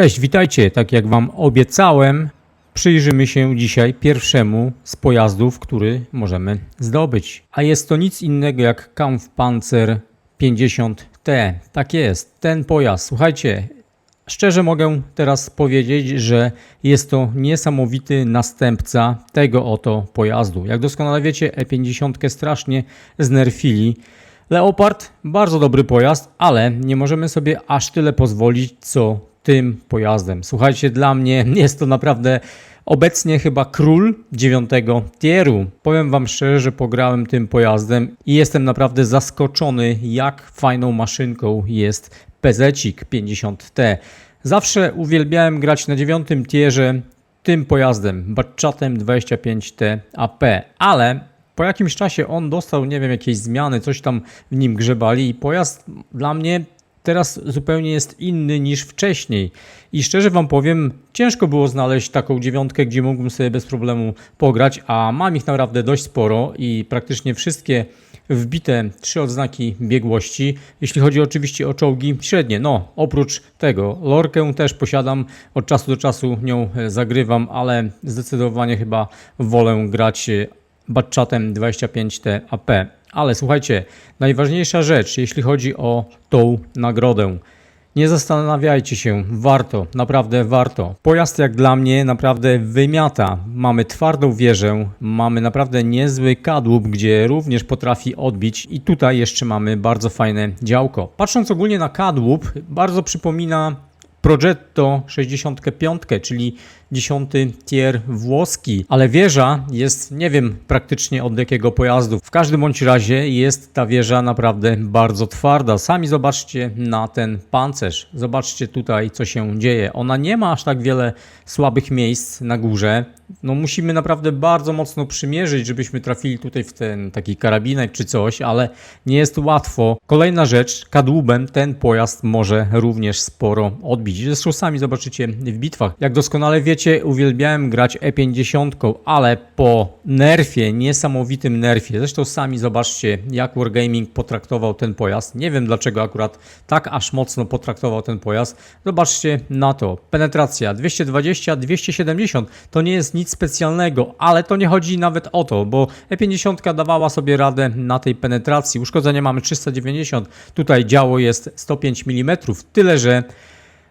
Cześć, witajcie. Tak jak Wam obiecałem, przyjrzymy się dzisiaj pierwszemu z pojazdów, który możemy zdobyć. A jest to nic innego jak Kampfpanzer 50T. Tak jest, ten pojazd. Słuchajcie, szczerze mogę teraz powiedzieć, że jest to niesamowity następca tego oto pojazdu. Jak doskonale wiecie, E50 strasznie znerfili. Leopard bardzo dobry pojazd, ale nie możemy sobie aż tyle pozwolić, co tym pojazdem. Słuchajcie, dla mnie jest to naprawdę obecnie chyba król dziewiątego tieru. Powiem Wam szczerze, że pograłem tym pojazdem i jestem naprawdę zaskoczony, jak fajną maszynką jest Pezecik 50T. Zawsze uwielbiałem grać na dziewiątym tierze tym pojazdem, Batchatem 25T AP, ale po jakimś czasie on dostał, nie wiem, jakieś zmiany, coś tam w nim grzebali i pojazd dla mnie teraz zupełnie jest inny niż wcześniej. I szczerze Wam powiem, ciężko było znaleźć taką dziewiątkę, gdzie mógłbym sobie bez problemu pograć, a mam ich naprawdę dość sporo i praktycznie wszystkie wbite trzy odznaki biegłości. Jeśli chodzi oczywiście o czołgi średnie, no oprócz tego, lorkę też posiadam, od czasu do czasu nią zagrywam, ale zdecydowanie chyba wolę grać Batchatem 25T AP. Ale słuchajcie, najważniejsza rzecz, jeśli chodzi o tą nagrodę. Nie zastanawiajcie się, warto, naprawdę warto. Pojazd jak dla mnie naprawdę wymiata. Mamy twardą wieżę, mamy naprawdę niezły kadłub, gdzie również potrafi odbić i tutaj jeszcze mamy bardzo fajne działko. Patrząc ogólnie na kadłub, bardzo przypomina Progetto 65, czyli 10 tier włoski, ale wieża jest, nie wiem praktycznie od jakiego pojazdu. W każdym bądź razie jest ta wieża naprawdę bardzo twarda. Sami zobaczcie na ten pancerz. Zobaczcie tutaj, co się dzieje. Ona nie ma aż tak wiele słabych miejsc na górze. No musimy naprawdę bardzo mocno przymierzyć, żebyśmy trafili tutaj w ten taki karabinek czy coś, ale nie jest łatwo. Kolejna rzecz, kadłubem ten pojazd może również sporo odbić. Zresztą sami zobaczycie w bitwach. Jak doskonale wiecie, uwielbiałem grać E50, ale po nerfie, niesamowitym nerfie, zresztą sami zobaczcie jak Wargaming potraktował ten pojazd. Nie wiem dlaczego akurat tak aż mocno potraktował ten pojazd. Zobaczcie na to. Penetracja 220, 270 to nie jest nic specjalnego, ale to nie chodzi nawet o to, bo E50 dawała sobie radę na tej penetracji. Uszkodzenia mamy 390, tutaj działo jest 105 mm, tyle że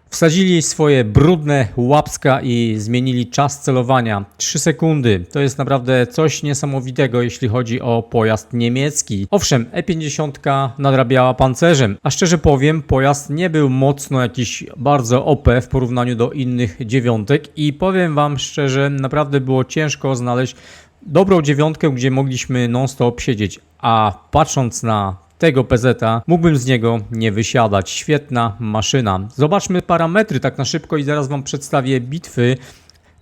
Wsadzili swoje brudne łapska i zmienili czas celowania. 3 sekundy. To jest naprawdę coś niesamowitego, jeśli chodzi o pojazd niemiecki. Owszem, E50 nadrabiała pancerzem, a szczerze powiem, pojazd nie był mocno jakiś bardzo OP w porównaniu do innych dziewiątek i powiem Wam szczerze, naprawdę było ciężko znaleźć dobrą dziewiątkę, gdzie mogliśmy non-stop siedzieć. A patrząc na tego PZ-a mógłbym z niego nie wysiadać. Świetna maszyna. Zobaczmy parametry tak na szybko i zaraz Wam przedstawię bitwy.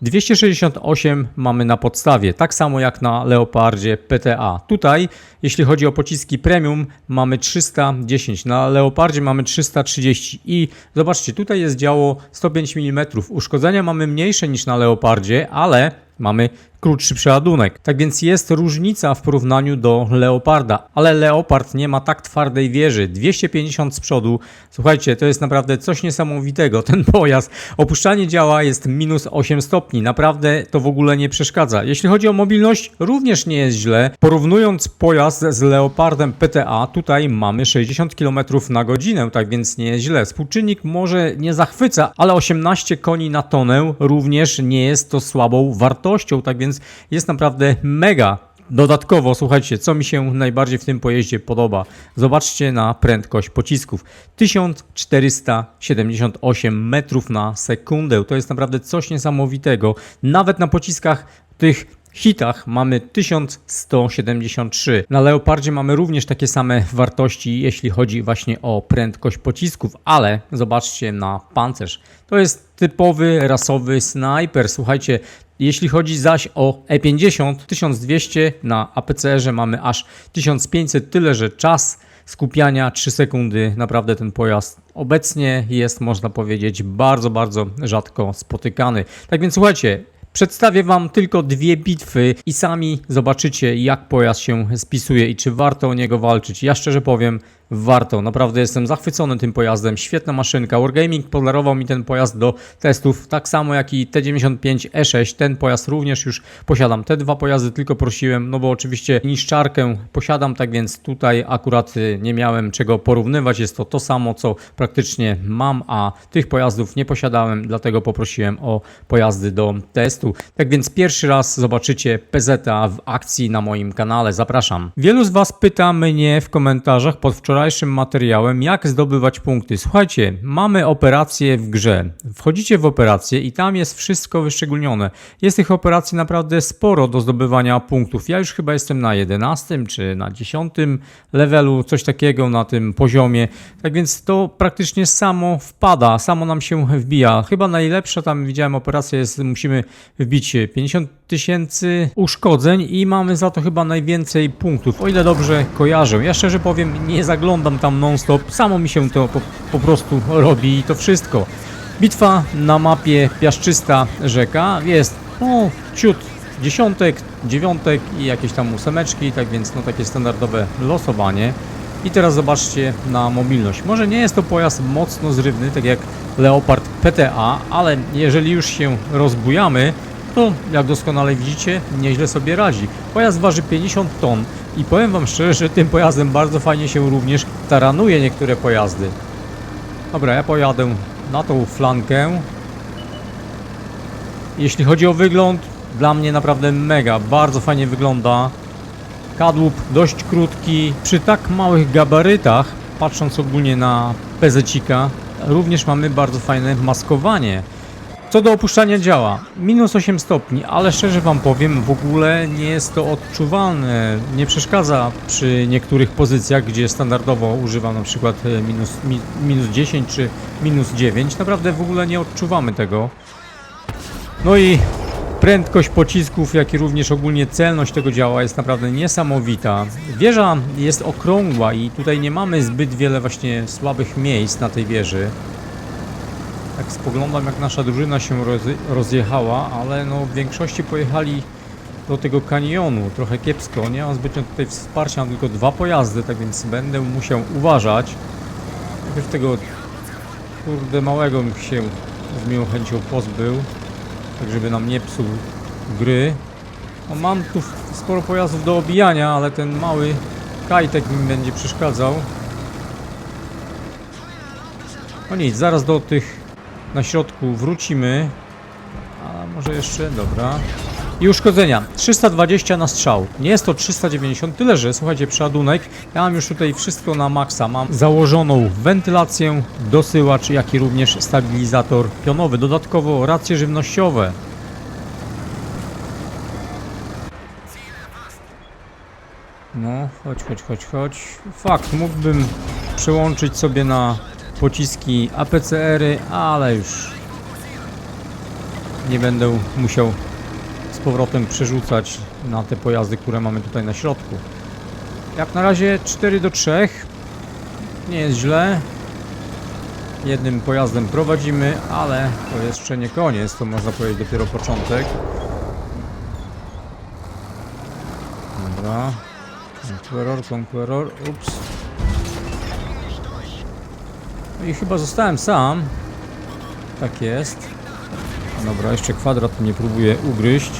268 mamy na podstawie, tak samo jak na Leopardzie PTA. Tutaj, jeśli chodzi o pociski premium, mamy 310, na Leopardzie mamy 330 i zobaczcie, tutaj jest działo 105 mm. Uszkodzenia mamy mniejsze niż na Leopardzie, ale mamy krótszy przeładunek. Tak więc jest różnica w porównaniu do Leoparda, ale Leopard nie ma tak twardej wieży. 250 z przodu. Słuchajcie, to jest naprawdę coś niesamowitego. Ten pojazd. Opuszczanie działa jest minus 8 stopni. Naprawdę to w ogóle nie przeszkadza. Jeśli chodzi o mobilność, również nie jest źle. Porównując pojazd z Leopardem PTA, tutaj mamy 60 km na godzinę, tak więc nie jest źle. Współczynnik może nie zachwyca, ale 18 koni na tonę również nie jest to słabą wartością, tak więc jest naprawdę mega. Dodatkowo, słuchajcie, co mi się najbardziej w tym pojeździe podoba. Zobaczcie na prędkość pocisków. 1478 metrów na sekundę. To jest naprawdę coś niesamowitego. Nawet na pociskach tych hitach mamy 1173. Na Leopardzie mamy również takie same wartości, jeśli chodzi właśnie o prędkość pocisków, ale zobaczcie na pancerz. To jest typowy rasowy snajper. Słuchajcie, jeśli chodzi zaś o E50 1200 na APCR-ze mamy aż 1500, tyle że czas skupiania 3 sekundy. Naprawdę ten pojazd obecnie jest, można powiedzieć, bardzo, bardzo rzadko spotykany. Tak więc słuchajcie, Przedstawię Wam tylko dwie bitwy i sami zobaczycie, jak pojazd się spisuje i czy warto o niego walczyć. Ja szczerze powiem, warto. Naprawdę jestem zachwycony tym pojazdem. Świetna maszynka. Wargaming podarował mi ten pojazd do testów, tak samo jak i T95 E6. Ten pojazd również już posiadam. Te dwa pojazdy tylko prosiłem, no bo oczywiście niszczarkę posiadam, tak więc tutaj akurat y, nie miałem czego porównywać. Jest to to samo, co praktycznie mam, a tych pojazdów nie posiadałem, dlatego poprosiłem o pojazdy do Tak więc pierwszy raz zobaczycie PZ w akcji na moim kanale. Zapraszam. Wielu z Was pyta mnie w komentarzach pod wczorajszym materiałem, jak zdobywać punkty. Słuchajcie, mamy operacje w grze. Wchodzicie w operację i tam jest wszystko wyszczególnione. Jest tych operacji naprawdę sporo do zdobywania punktów. Ja już chyba jestem na 11 czy na 10 levelu, coś takiego na tym poziomie. Tak więc to praktycznie samo wpada, samo nam się wbija. Chyba najlepsza tam widziałem operacja jest, musimy wbić 50 tysięcy uszkodzeń i mamy za to chyba najwięcej punktów, o ile dobrze kojarzę. Ja szczerze powiem, nie zaglądam tam non-stop, samo mi się to po, po prostu robi i to wszystko. Bitwa na mapie Piaszczysta Rzeka jest, no, ciut dziesiątek, dziewiątek i jakieś tam ósemeczki, tak więc no takie standardowe losowanie. I teraz zobaczcie na mobilność. Może nie jest to pojazd mocno zrywny, tak jak Leopard PTA, ale jeżeli już się rozbujamy, to jak doskonale widzicie, nieźle sobie radzi. Pojazd waży 50 ton i powiem Wam szczerze, że tym pojazdem bardzo fajnie się również taranuje niektóre pojazdy. Dobra, ja pojadę na tą flankę. Jeśli chodzi o wygląd, dla mnie naprawdę mega, bardzo fajnie wygląda. Kadłub dość krótki, przy tak małych gabarytach, patrząc ogólnie na pezecika, również mamy bardzo fajne maskowanie. Co do opuszczania działa, minus 8 stopni, ale szczerze Wam powiem, w ogóle nie jest to odczuwalne. Nie przeszkadza przy niektórych pozycjach, gdzie standardowo używam na przykład e, minus, mi, minus 10 czy minus 9. Naprawdę w ogóle nie odczuwamy tego. No i prędkość pocisków, jak i również ogólnie celność tego działa jest naprawdę niesamowita. Wieża jest okrągła i tutaj nie mamy zbyt wiele właśnie słabych miejsc na tej wieży. Tak spoglądam jak nasza drużyna się roz- rozjechała, ale no w większości pojechali do tego kanionu. Trochę kiepsko, nie mam zbytnio tutaj wsparcia, mam tylko dwa pojazdy, tak więc będę musiał uważać. Najpierw tego kurde małego bym się z miłą chęcią pozbył, tak żeby nam nie psuł gry. No, mam tu sporo pojazdów do obijania, ale ten mały kajtek mi będzie przeszkadzał. No nic, zaraz do tych na środku wrócimy. A może jeszcze, dobra. I uszkodzenia. 320 na strzał. Nie jest to 390, tyle że, słuchajcie, przeładunek. Ja mam już tutaj wszystko na maksa. Mam założoną wentylację, dosyłacz, jak i również stabilizator pionowy. Dodatkowo racje żywnościowe. No, chodź, chodź, chodź, chodź. Fakt, mógłbym przełączyć sobie na pociski APCR-y, ale już nie będę musiał z powrotem przerzucać na te pojazdy, które mamy tutaj na środku. Jak na razie 4 do 3. Nie jest źle. Jednym pojazdem prowadzimy, ale to jeszcze nie koniec, to można powiedzieć dopiero początek. Dobra. Conqueror, Conqueror, ups. I chyba zostałem sam. Tak jest. Dobra, jeszcze kwadrat mnie próbuje ugryźć.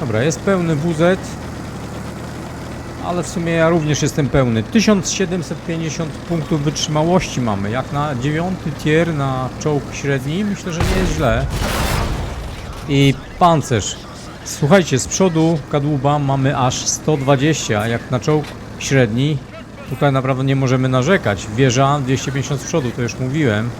Dobra, jest pełny WZ. Ale w sumie ja również jestem pełny. 1750 punktów wytrzymałości mamy. Jak na dziewiąty tier na czołg średni, myślę, że nie jest źle. I pancerz. Słuchajcie, z przodu kadłuba mamy aż 120, jak na czołg średni Tutaj naprawdę nie możemy narzekać. Wieża 250 z przodu, to już mówiłem.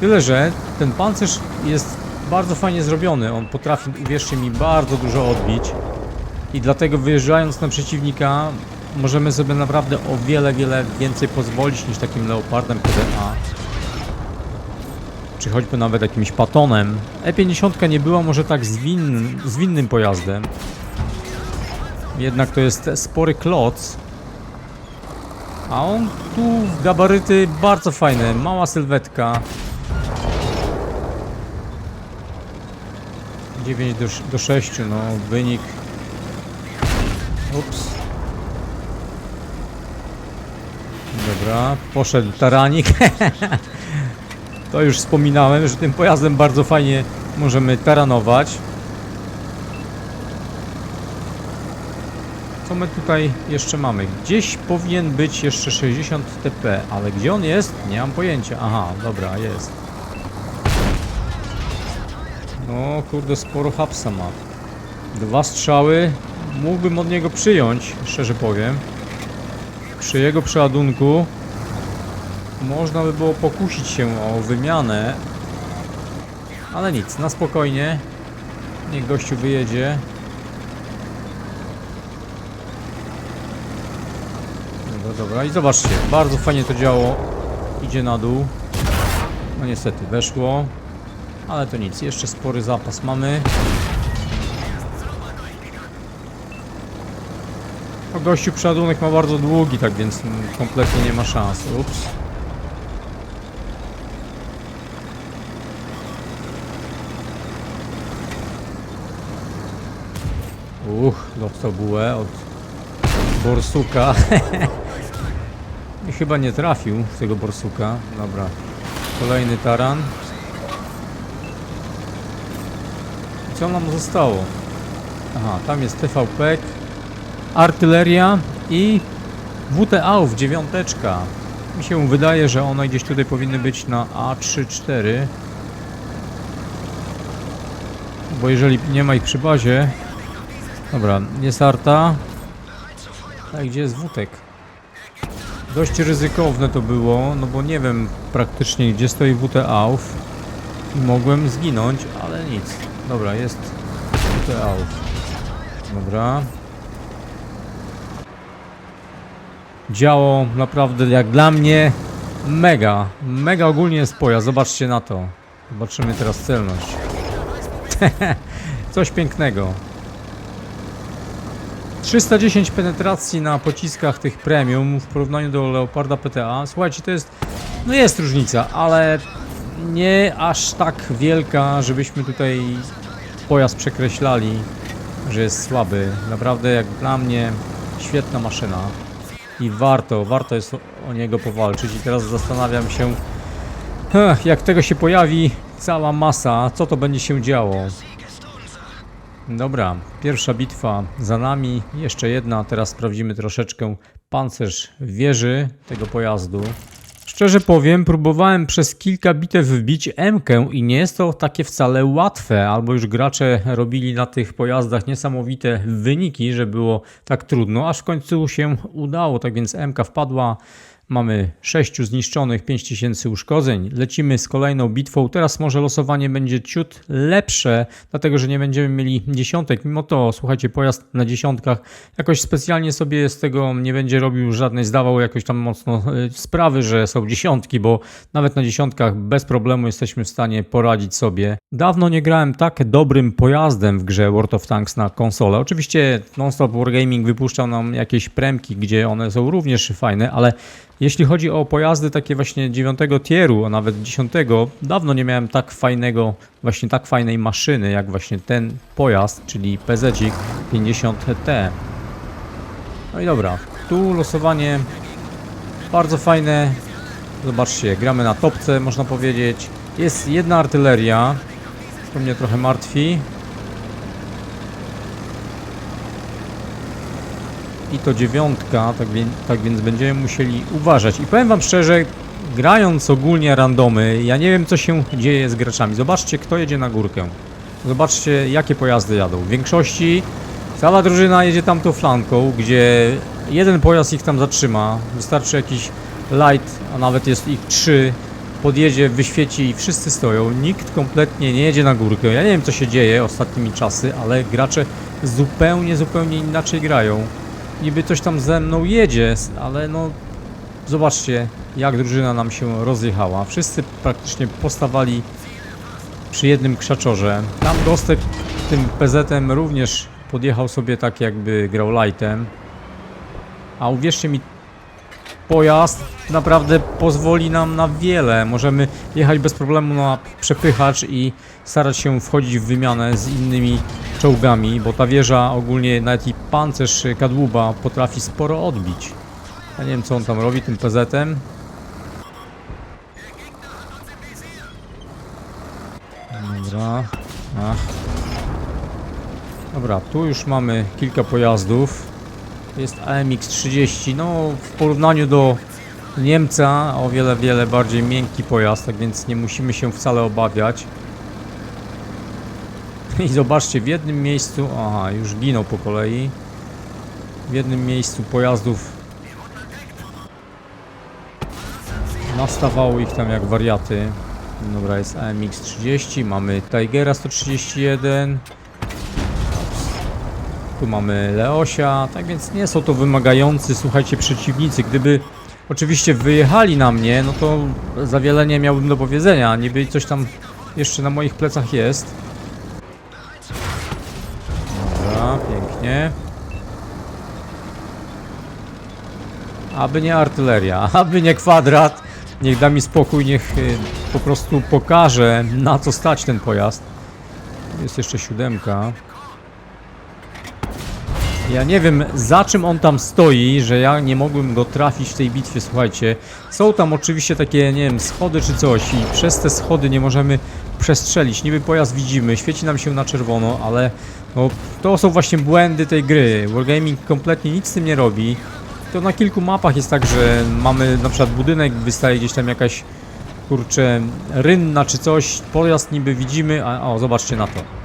Tyle, że ten pancerz jest bardzo fajnie zrobiony. On potrafi, uwierzcie mi, bardzo dużo odbić. I dlatego wyjeżdżając na przeciwnika możemy sobie naprawdę o wiele, wiele więcej pozwolić niż takim Leopardem PDA. Czy choćby nawet jakimś Patonem. E50 nie była może tak zwin, zwinnym pojazdem. Jednak to jest spory kloc. A on tu gabaryty bardzo fajne, mała sylwetka. 9 do, do 6, no wynik. Ups. Dobra, poszedł taranik. to już wspominałem, że tym pojazdem bardzo fajnie możemy taranować. Co my tutaj jeszcze mamy? Gdzieś powinien być jeszcze 60 TP, ale gdzie on jest? Nie mam pojęcia. Aha, dobra, jest. No kurde, sporo hapsa ma. Dwa strzały. Mógłbym od niego przyjąć, szczerze powiem. Przy jego przeładunku można by było pokusić się o wymianę. Ale nic, na spokojnie. Niech gościu wyjedzie. Dobra, dobra. I zobaczcie, bardzo fajnie to działo. Idzie na dół. No niestety, weszło. Ale to nic, jeszcze spory zapas mamy. O gościu przeładunek ma bardzo długi, tak więc kompletnie nie ma szans. Ups. Uch, dostał bułę od borsuka. Chyba nie trafił tego borsuka. Dobra. Kolejny taran. Co nam zostało? Aha, tam jest TVP, artyleria i WTAów, dziewiąteczka. Mi się wydaje, że one gdzieś tutaj powinny być na A3-4. Bo jeżeli nie ma ich przy bazie... Dobra, jest arta. A gdzie jest wutek? Dość ryzykowne to było, no bo nie wiem praktycznie gdzie stoi WTAów. I mogłem zginąć, ale nic. Dobra, jest WTAów. Dobra. Działo naprawdę jak dla mnie mega. Mega ogólnie jest pojazd. Zobaczcie na to. Zobaczymy teraz celność. Coś pięknego. 310 penetracji na pociskach tych premium w porównaniu do Leoparda PTA. Słuchajcie, to jest. No jest różnica, ale nie aż tak wielka, żebyśmy tutaj pojazd przekreślali, że jest słaby. Naprawdę, jak dla mnie, świetna maszyna. I warto, warto jest o, niego powalczyć. I teraz zastanawiam się, jak tego się pojawi cała masa, co to będzie się działo. Dobra, pierwsza bitwa za nami, jeszcze jedna, teraz sprawdzimy troszeczkę pancerz wieży tego pojazdu. Szczerze powiem, próbowałem przez kilka bitew wbić M i nie jest to takie wcale łatwe, albo już gracze robili na tych pojazdach niesamowite wyniki, że było tak trudno, aż w końcu się udało, tak więc M wpadła. Mamy 6 zniszczonych, 5000 uszkodzeń. Lecimy z kolejną bitwą. Teraz może losowanie będzie ciut lepsze, dlatego że nie będziemy mieli dziesiątek. Mimo to, słuchajcie, pojazd na dziesiątkach jakoś specjalnie sobie z tego nie będzie robił żadnej, zdawał jakoś tam mocno y, sprawy, że są dziesiątki, bo nawet na dziesiątkach bez problemu jesteśmy w stanie poradzić sobie. Dawno nie grałem tak dobrym pojazdem w grze World of Tanks na konsolę. Oczywiście Nonstop Wargaming wypuszczał nam jakieś premki, gdzie one są również fajne, ale jeśli chodzi o pojazdy takie właśnie 9 tieru, a nawet 10, dawno nie miałem tak fajnego, właśnie tak fajnej maszyny, jak właśnie ten pojazd, czyli PZ 50T. No i dobra, tu losowanie bardzo fajne. Zobaczcie, gramy na topce, można powiedzieć. Jest jedna artyleria, to mnie trochę martwi. I to dziewiątka, tak, wie, tak więc będziemy musieli uważać. I powiem wam szczerze, grając ogólnie randomy, ja nie wiem co się dzieje z graczami. Zobaczcie kto jedzie na górkę. Zobaczcie jakie pojazdy jadą. W większości cała drużyna jedzie tamtą flanką, gdzie jeden pojazd ich tam zatrzyma. Wystarczy jakiś light, a nawet jest ich trzy. Podjedzie, wyświeci i wszyscy stoją. Nikt kompletnie nie jedzie na górkę. Ja nie wiem co się dzieje ostatnimi czasy, ale gracze zupełnie, zupełnie inaczej grają niby coś tam ze mną jedzie, ale no zobaczcie jak drużyna nam się rozjechała. Wszyscy praktycznie postawali przy jednym krzaczorze. Tam Gostek tym PZ-em również podjechał sobie tak jakby grał lightem. A uwierzcie mi, pojazd naprawdę pozwoli nam na wiele. Możemy jechać bez problemu na przepychacz i starać się wchodzić w wymianę z innymi czołgami, bo ta wieża ogólnie nawet i pancerz kadłuba potrafi sporo odbić. Ja nie wiem co on tam robi tym PZ-em. Dobra. Ach. Dobra, tu już mamy kilka pojazdów. Jest AMX 30. No, w porównaniu do Niemca o wiele, wiele bardziej miękki pojazd, tak więc nie musimy się wcale obawiać. I zobaczcie, w jednym miejscu, aha, już giną po kolei. W jednym miejscu pojazdów nastawało ich tam jak wariaty. Dobra, jest AMX 30, mamy Tigera 131. Mamy Leosia, tak więc nie są to wymagający, słuchajcie, przeciwnicy. Gdyby oczywiście wyjechali na mnie, no to za wiele nie miałbym do powiedzenia. Niby coś tam jeszcze na moich plecach jest. Dobra, pięknie. Aby nie artyleria, aby nie kwadrat. Niech da mi spokój, niech y, po prostu pokaże na co stać ten pojazd. Jest jeszcze siódemka. Ja nie wiem za czym on tam stoi, że ja nie mogłem go trafić w tej bitwie, słuchajcie. Są tam oczywiście takie, nie wiem, schody czy coś i przez te schody nie możemy przestrzelić. Niby pojazd widzimy, świeci nam się na czerwono, ale no, to są właśnie błędy tej gry. Wargaming kompletnie nic z tym nie robi. To na kilku mapach jest tak, że mamy na przykład budynek, wystaje gdzieś tam jakaś kurczę rynna czy coś, pojazd niby widzimy, a o zobaczcie na to.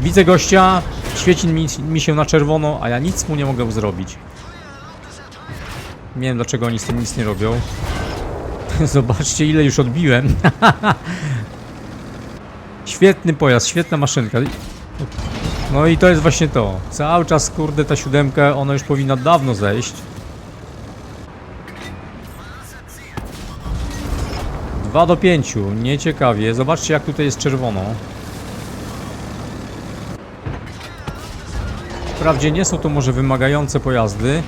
Widzę gościa, świeci mi, mi się na czerwono, a ja nic mu nie mogę zrobić. Nie wiem dlaczego oni z tym nic nie robią. Zobaczcie ile już odbiłem. Świetny pojazd, świetna maszynka. No i to jest właśnie to. Cały czas kurde ta siódemka, ona już powinna dawno zejść. 2 do 5, nieciekawie. Zobaczcie jak tutaj jest czerwono. Wprawdzie nie są to może wymagające pojazdy,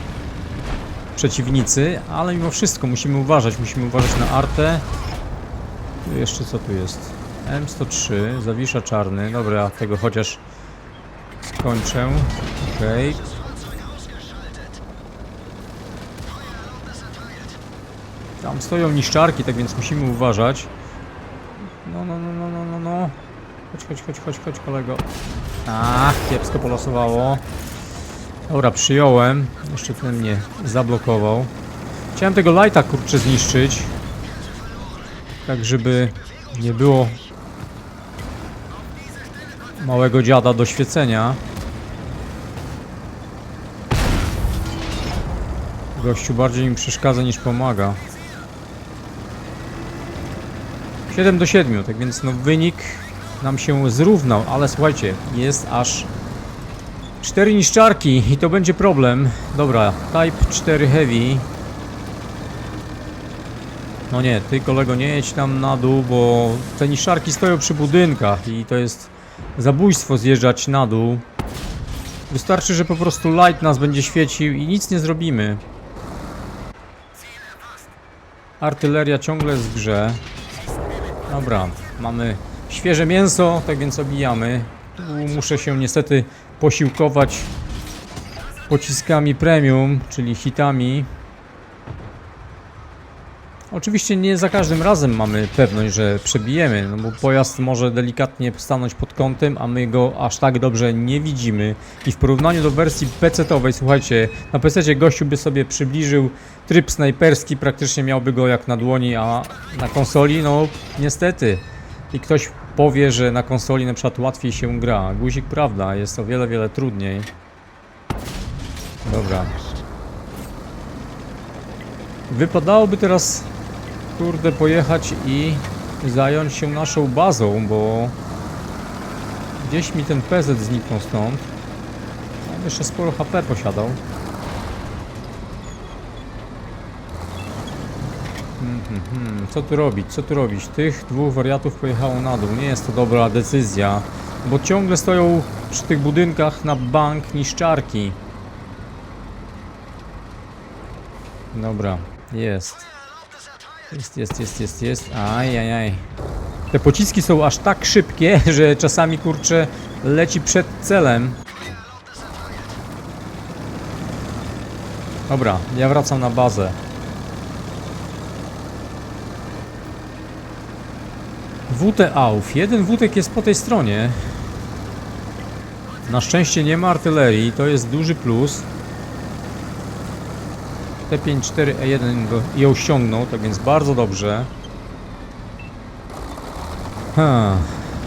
przeciwnicy, ale mimo wszystko musimy uważać, musimy uważać na artę. Tu jeszcze co tu jest? M103, zawisza czarny, dobra, tego chociaż skończę. Okej. Tam stoją niszczarki, tak więc musimy uważać. Chodź, chodź, chodź, chodź, chodź, kolego. Ach, kiepsko polosowało. Dobra, przyjąłem. Jeszcze ten mnie zablokował. Chciałem tego lighta kurczę zniszczyć. Tak, żeby nie było małego dziada do świecenia. Gościu bardziej mi przeszkadza niż pomaga. 7 do 7, tak więc no wynik nam się zrównał, ale słuchajcie, jest aż 4 niszczarki i to będzie problem. Dobra, Type 4 Heavy. No nie, ty kolego nie jedź tam na dół, bo te niszczarki stoją przy budynkach i to jest zabójstwo zjeżdżać na dół. Wystarczy, że po prostu light nas będzie świecił i nic nie zrobimy. Artyleria ciągle jest w grze. Dobra, mamy świeże mięso, tak więc obijamy. Tu muszę się niestety posiłkować pociskami premium, czyli hitami. Oczywiście nie za każdym razem mamy pewność, że przebijemy, no bo pojazd może delikatnie stanąć pod kątem, a my go aż tak dobrze nie widzimy. I w porównaniu do wersji PC-owej, słuchajcie, na PC gościu by sobie przybliżył tryb snajperski, praktycznie miałby go jak na dłoni, a na konsoli, no niestety. I ktoś powie, że na konsoli na przykład łatwiej się gra. Guzik prawda, jest o wiele, wiele trudniej. Dobra. Wypadałoby teraz kurde pojechać i zająć się naszą bazą, bo gdzieś mi ten PZ zniknął stąd. On jeszcze sporo HP posiadał. Mhm. Co tu robić? Co tu robić? Tych dwóch wariatów pojechało na dół. Nie jest to dobra decyzja, bo ciągle stoją przy tych budynkach na bank niszczarki. Dobra, jest. Jest, jest, jest, jest, jest. Aj, aj, aj. Te pociski są aż tak szybkie, że czasami kurczę leci przed celem. Dobra, ja wracam na bazę. WT AUF. Jeden wódek jest po tej stronie. Na szczęście nie ma artylerii, to jest duży plus. T54E1 go, ją ściągnął, tak więc bardzo dobrze. Ha,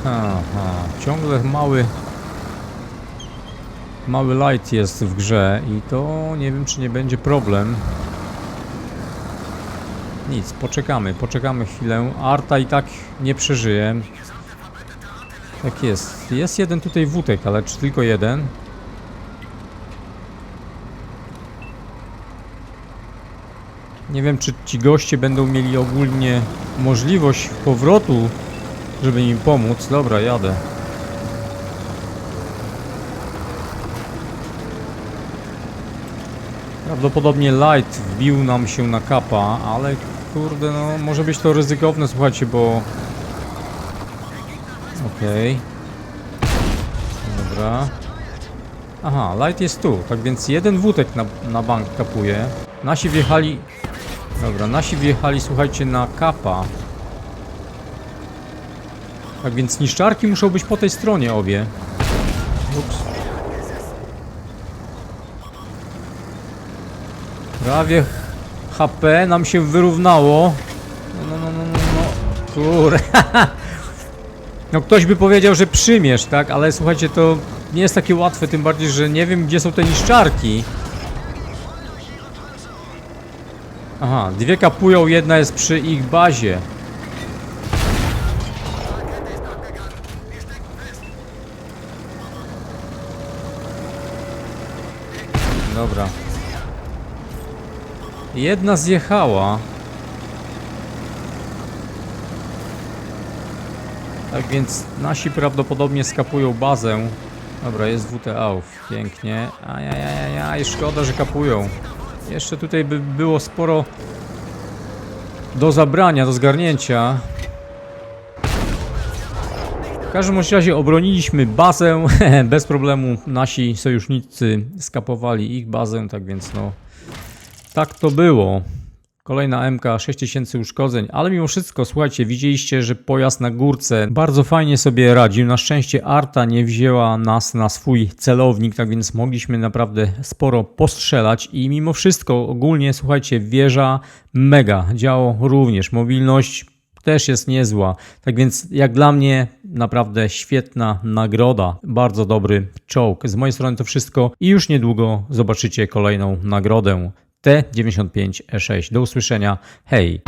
ha, ha. Ciągle mały mały light jest w grze i to nie wiem czy nie będzie problem. Nic, poczekamy, poczekamy chwilę. Arta i tak nie przeżyje. Tak jest. Jest jeden tutaj wódek, ale czy tylko jeden? Nie wiem, czy ci goście będą mieli ogólnie możliwość powrotu, żeby im pomóc. Dobra, jadę. Prawdopodobnie Light wbił nam się na kapa, ale kurde, no może być to ryzykowne, słuchajcie, bo... Okej. Dobra. Aha, Light jest tu, tak więc jeden wódek na, na bank kapuje. Nasi wjechali... Dobra, nasi wjechali, słuchajcie, na kapa. Tak więc niszczarki muszą być po tej stronie obie. Ups. Prawie HP nam się wyrównało. No, no, no, no, no. Kurde. No ktoś by powiedział, że przymierz, tak? Ale słuchajcie, to nie jest takie łatwe, tym bardziej, że nie wiem, gdzie są te niszczarki. Aha, dwie kapują, jedna jest przy ich bazie. Dobra. Jedna zjechała. Tak więc nasi prawdopodobnie skapują bazę. Dobra, jest WT AUF. Pięknie. Ajajajaj, szkoda, że kapują. Jeszcze tutaj by było sporo do zabrania, do zgarnięcia. W każdym razie obroniliśmy bazę bez problemu. Nasi sojusznicy skapowali ich bazę, tak więc no tak to było. Kolejna MK, 6000 uszkodzeń, ale mimo wszystko, słuchajcie, widzieliście, że pojazd na górce bardzo fajnie sobie radził. Na szczęście Arta nie wzięła nas na swój celownik, tak więc mogliśmy naprawdę sporo postrzelać i mimo wszystko ogólnie, słuchajcie, wieża mega, działo również, mobilność też jest niezła. Tak więc jak dla mnie naprawdę świetna nagroda. Bardzo dobry czołg. Z mojej strony to wszystko i już niedługo zobaczycie kolejną nagrodę. T95E6. Do usłyszenia. Hej!